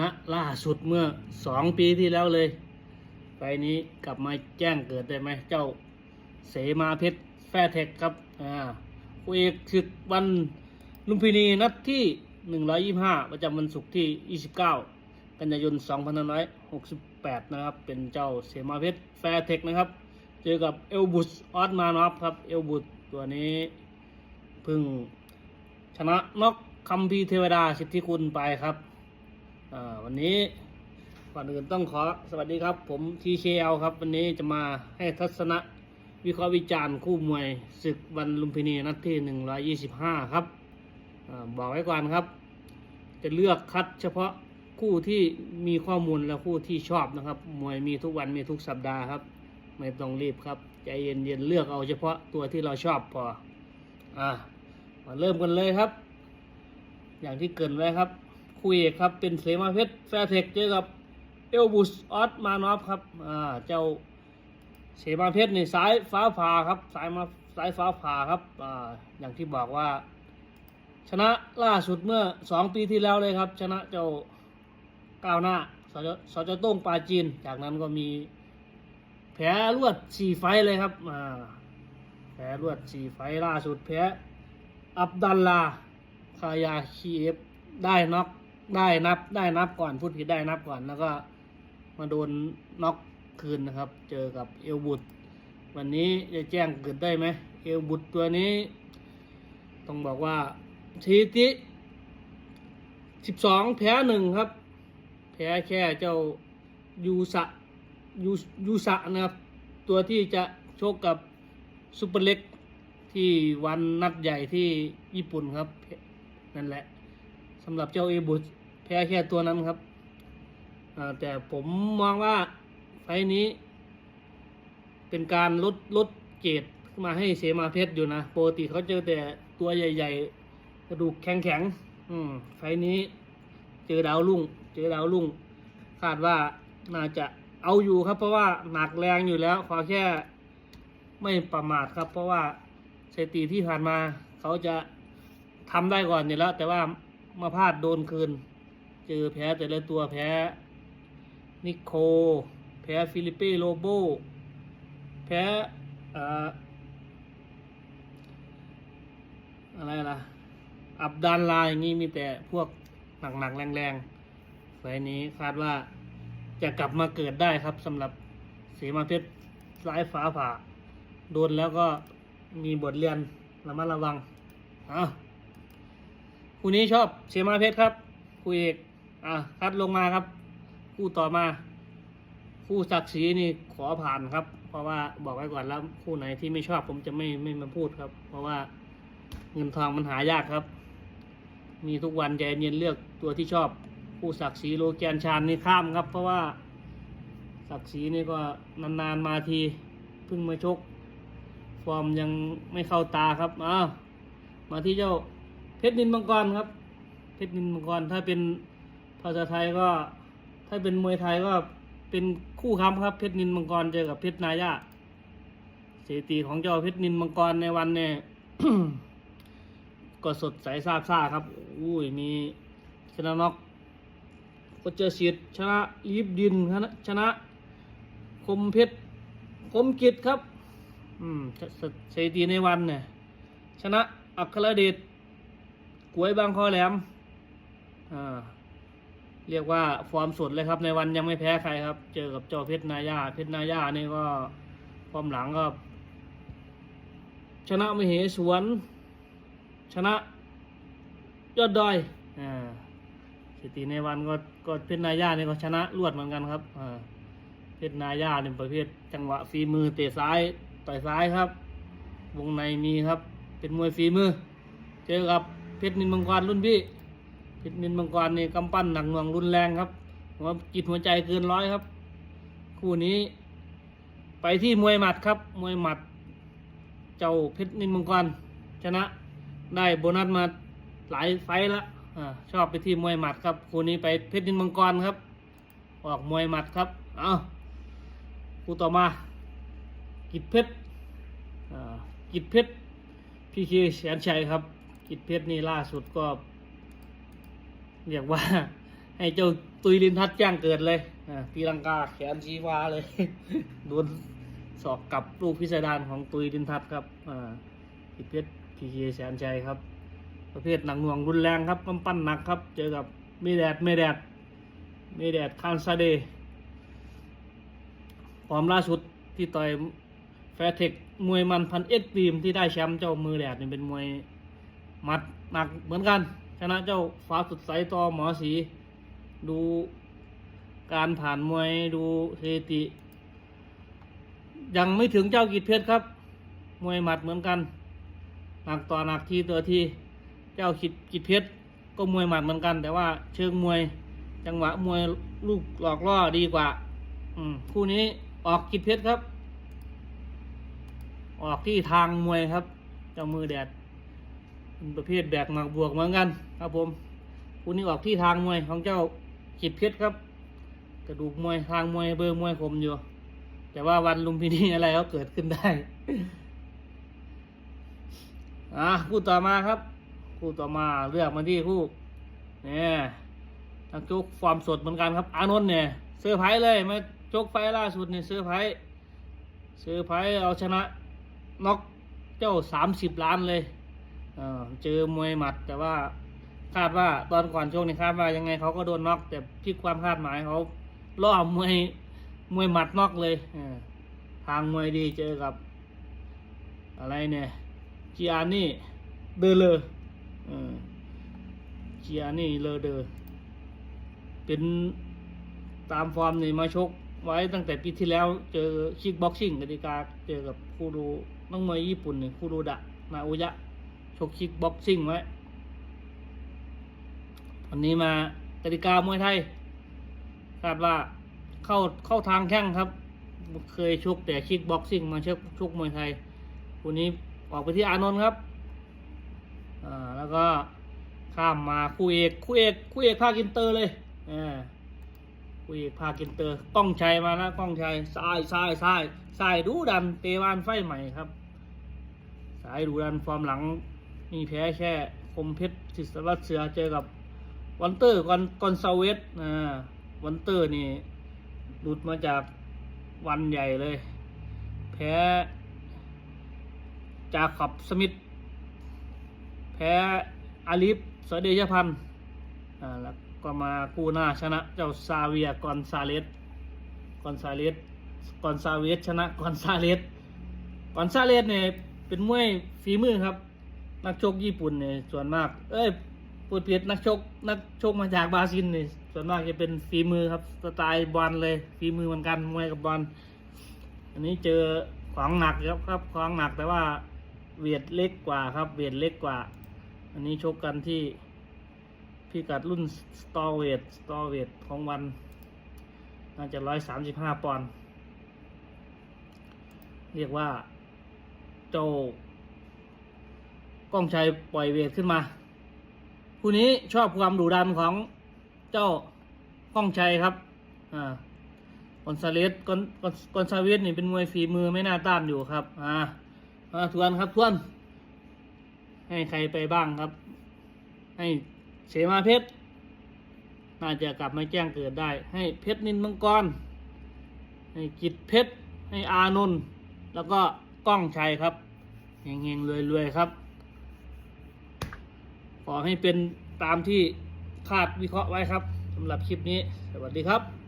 นะล่าสุดเมื่อสองปีที่แล้วเลยไฟล์นี้กลับมาแจ้งเกิดได้ไหมเจ้าเสมาเพชรแฟร์เทคครับอ่าคู่เอกศึกวันลุมพินีนัดที่ 125 ประจำวันศุกร์ที่ 29 กันยายน 2568 นะครับ เป็นเจ้าเสมาเพชรแฟร์เทคนะครับ เจอกับเอลบุสออสมานอฟครับ เอลบุสตัวนี้พิ่งชนะน็อกคัมพีเทวดาสิทธิคุณไปครับ วันนี้ก่อนอื่นต้องขอสวัสดีครับ ผม TKL ครับ วันนี้จะมาให้ทัศนะวิเคราะห์วิจารณ์คู่มวยศึกวันลุมพินีนัดที่ 125 ครับอาบอกไว้ก่อนครับ จะเลือกคัดเฉพาะคู่ที่มีข้อมูลและคู่ที่ชอบนะครับ มวยมีทุกวันมีทุกสัปดาห์ครับ ไม่ต้องรีบครับใจเย็นๆเลือกเอาเฉพาะตัวที่เราชอบพออ่ามาเริ่มกันเลยครับ อย่างที่เกินไว้ครับ คุยอกครับเป็นเสมาเพชรแฟร์เทคเจอกับเอลบุสออสมานอฟครับอ่าเจ้าเสมาเพชรนี่ซ้ายฟ้าผ่าครับซ้ายมาซ้ายฟ้าผ่าครับอ่าอย่างที่บอกว่า ชนะล่าสุดเมื่อสองปีที่แล้วเลยครับ ชนะเจ้าก้าวหน้าสจสจโต้งปาจีน จากนั้นก็มีแพ้รวดสี่ไฟเลยครับอ่าแพ้รวดสี่ไฟล่าสุดแพ้อับดัลลาคายาคีเอฟได้น็อก ได้นับได้นับก่อนพูดผิดได้นับก่อนแล้วก็มาโดนน็อกคืนนะครับ เจอกับเอลบุตรวันนี้จะแจ้งเกิดได้ไหมเอลบุตรตัวนี้ ต้องบอกว่าทีติสิบสองแพ้หนึ่งครับ แพ้แค่เจ้ายูสะยูยูสะนะครับ ตัวที่จะโชกกับซุปเปอร์เล็กที่วันนัดใหญ่ที่ญี่ปุ่นครับ นั่นแหละสำหรับเจ้าเอบุสแพ้แค่ตัวนั้นครับอ่าแต่ผมมองว่าไฟนี้ เป็นการลดลดเกรดมาให้เสมาเพชรอยู่นะปกติเขาเจอแต่ตัวใหญ่ ๆ กระดูกแข็งๆอืมไฟนี้ เจอดาวรุ่ง เจอดาวรุ่ง คาดว่าน่าจะเอาอยู่ครับ เพราะว่าหนักแรงอยู่แล้ว ขอแค่ไม่ประมาทครับ เพราะว่าสถิติที่ผ่านมา เขาจะทำได้ก่อนอยู่แล้ว แต่ว่ามาพลาดโดนคืน เจอแพ้แต่ละตัวแพ้นิโค แพ้ฟิลิปเป้โลโบ แพ้อ่ออะไรล่ะ อับดานลาอย่างนี้มีแต่พวกหนักๆแรงๆไฟนี้คาดว่าจะกลับมาเกิดได้ครับสำหรับเสมาเพชรสายฟ้าผ่า โดนแล้วก็มีบทเรียนระมัดระวังอะคู่นี้ชอบเสมาเพชรครับคู่เอก อะคัดลงมาครับ คู่ต่อมา คู่ศักดิ์ศรีนี่ขอผ่านครับ เพราะว่าบอกไว้ก่อนแล้วคู่ไหนที่ไม่ชอบผมจะไม่ไม่มาพูดครับ เพราะว่าเงินทองมันหายากครับ มีทุกวันใจเย็นเลือกตัวที่ชอบ คู่ศักดิ์ศรีโลแกนชานนี่ข้ามครับ เพราะว่าศักดิ์ศรีนี่ก็นานๆมาทีเพิ่งมาชก ฟอร์มยังไม่เข้าตาครับอ้าวมาที่เจ้าเพชรนินมังกรครับ เพชรนินมังกรถ้าเป็น ภาษาไทยก็ถ้าเป็นมวยไทยก็เป็นคู่ค้ำครับ เพชรนินมังกรเจอกับเพชรนายาสถิติของเจ้าเพชรนินมังกรในวันเนี่ยก็สดใสซาบซ่าครับ อุ้ยมีชนะน็อกก็เจอเสียดชนะลีบดินชนะชนะ คมเพชรคมกิจครับ อืมสสสถิติในวันเนี่ยชนะอัครเดชกวยบางคอแหลมอ่า เรียกว่าฟอร์มสุดเลยครับ ในวันยังไม่แพ้ใครครับ เจอกับเจ้าเพชรนายาเพชรนายานี่ก็ฟอร์มหลังก็ชนะมเหสวน ชนะ ยอดดอยอ่าสถิติในวันก็ก็เพชรนายานี่ก็ชนะรวดเหมือนกันครับอ่าเพชรนายาเป็นประเภทจังหวะฝีมือเตะซ้ายต่อยซ้ายครับ วงในมีครับ เป็นมวยฝีมือ เจอกับเพชรนินมังกรรุ่นพี่ พชรนินมังกรนี่กำปั้นหนักหน่วงรุนแรงครับหัวจิตหัวใจเกินร้อยครับ คู่นี้ ไปที่มวยหมัดครับ มวยหมัด เจ้าเพชรนินมังกรชนะได้โบนัสมาหลายไฟละอ่าชอบไปที่มวยหมัดครับ คู่นี้ไปเพชรนินมังกรครับ ออกมวยหมัดครับ เอาคู่ต่อมา กิจเพชรอ่ากิจเพชรพี่คีแสนชัยครับ กิจเพชรนี่ล่าสุดก็ เรียกว่าให้เจ้าตุยลินทัศน์แจ้งเกิดเลยอ่าตีลังกาแขนชี้ฟ้าเลยโดนสอกกับลูกพิสดารของตุยลินทัศน์ครับอ่าพิเพชรพีเคแสนชัยครับ ประเภทหนักหน่วงรุนแรงครับปั้มปั้นหนักครับ เจอกับมีแดดไม่แดดมีแดดคานซาเดย์ฟอร์มล่าสุดที่ต่อยแฟร์เทคมวยมันพันเอ็ดบีมที่ได้แชมป์เจ้ามือแดดนี่เป็นมวยมัดหนักเหมือนกัน ชนะเจ้าฟ้าสุดใสต่อหมอสี ดูการผ่านมวยดูเฮติ ยังไม่ถึงเจ้ากิจเพชรครับ มวยหมัดเหมือนกัน หนักต่อหนักทีตัวทีเจ้าขิดกิจเพชรก็มวยหมัดเหมือนกัน แต่ว่าเชิงมวย จังหวะมวยลูกหลอกล่อดีกว่า อืมคู่นี้ออกกิจเพชรครับ ออกที่ทางมวยครับ เจ้ามือแดด เป็นประเภทแบกหมักบวกเหมือนกันครับผมคู่นี้ออกที่ทางมวยของเจ้ากิจเพชรครับ กระดูกมวยทางมวยเบอร์มวยคมอยู่ แต่ว่าวันลุมพินีอะไรก็เกิดขึ้นได้อะคู่ต่อมาครับ คู่ต่อมาเลือกมาที่คู่เนี่ยนักชกฟอร์มสดเหมือนกันครับ อานนท์เนี่ยเซอร์ไพรส์เลยมาชกไฟล่าสุดเนี่ยเซอร์ไพรส์เซอร์ไพรส์เอาชนะน็อกเจ้าสามสิบล้านเลย เจอมวยหมัด แต่ว่าคาดว่าตอนก่อนชกเนี่คาดว่ายังไงเขาก็โดนน็อกแต่พลิกความคาดหมายเขาล่อมวยมวยหมัดน็อกเลยทางมวยดีเจอกับ อะไรเนี่ยจีอานี่เดอเลอจีอานี่เลอเดอเป็นตามฟอร์มนี่มาชกไว้ตั้งแต่ปีที่แล้วเจอคิกบ็อกซิ่งกติกาเจอกับคูรูนักมวยญี่ปุ่นนี่คูรูดะมาอุยะ ชกคิกบ็อกซิ่งไว้ วันนี้มากติกามวยไทยคาดว่าเข้าเข้าทางแข้งครับ เคยชกแต่คิกบ็อกซิ่งมาชกชกมวยไทย วันนี้ออกไปที่อานนท์ครับอ่าแล้วก็ข้ามมาคู่เอกคู่เอกคู่เอกภาคอินเตอร์เลยอ่าคู่เอกภาคอินเตอร์ก้องชัยมาแล้วก้องชัยซ้ายซ้ายซ้ายซ้ายดูดันเตวานไฟใหม่ครับ สายดูดันฟอร์มหลัง มีแพ้แค่คมเพชรศิษวัตเสือเจอกับวันเตอร์กอนกอนซาเวสอ่าวันเตอร์นี่หลุดมาจากวันใหญ่เลย แพ้จากขับสมิธแพ้อาลิฟเสเดชพันธ์อ่าแล้วก็มาคู่หน้าชนะเจ้าซาเวียกอนซาเลสกอนซาเลสกอนซาเวสชนะกอนซาเลสกอนซาเลสเนี่ยเป็นมวยฝีมือครับ นักชกญี่ปุ่นเนี่ยส่วนมาก เอ้ยพูดผิดนักชก นักชกมาจากบราซิลเนี่ยส่วนมากจะเป็นฝีมือครับสไตล์บอลเลยฝีมือเหมือนกันมวยกับบอลอันนี้เจอของหนักครับครับของหนักแต่ว่าเวทเล็กกว่าครับ เวทเล็กกว่า อันนี้ชกกันที่พิกัดรุ่นสตอเวทสตอเวทของวันน่าจะร้อยสามสิบห้าปอนด์เรียกว่าโจ ก้องชัยปล่อยเวทขึ้นมา คู่นี้ชอบความดุดันของเจ้าก้องชัยครับ อ่ากอนซาเลสกอนกอนกอนซาเวสนี่เป็นมวยฝีมือไม่น่าต้านอยู่ครับ อ่ามาทวนครับทวน ให้ใครไปบ้างครับ ให้เสมาเพชร น่าจะกลับมาแจ้งเกิดได้ ให้เพชรนินมังกร ให้กิจเพชร ให้อานนท์ แล้วก็ก้องชัยครับเฮงๆรวยๆครับ ขอให้เป็นตามที่คาดวิเคราะห์ไว้ครับสำหรับคลิปนี้ สวัสดีครับ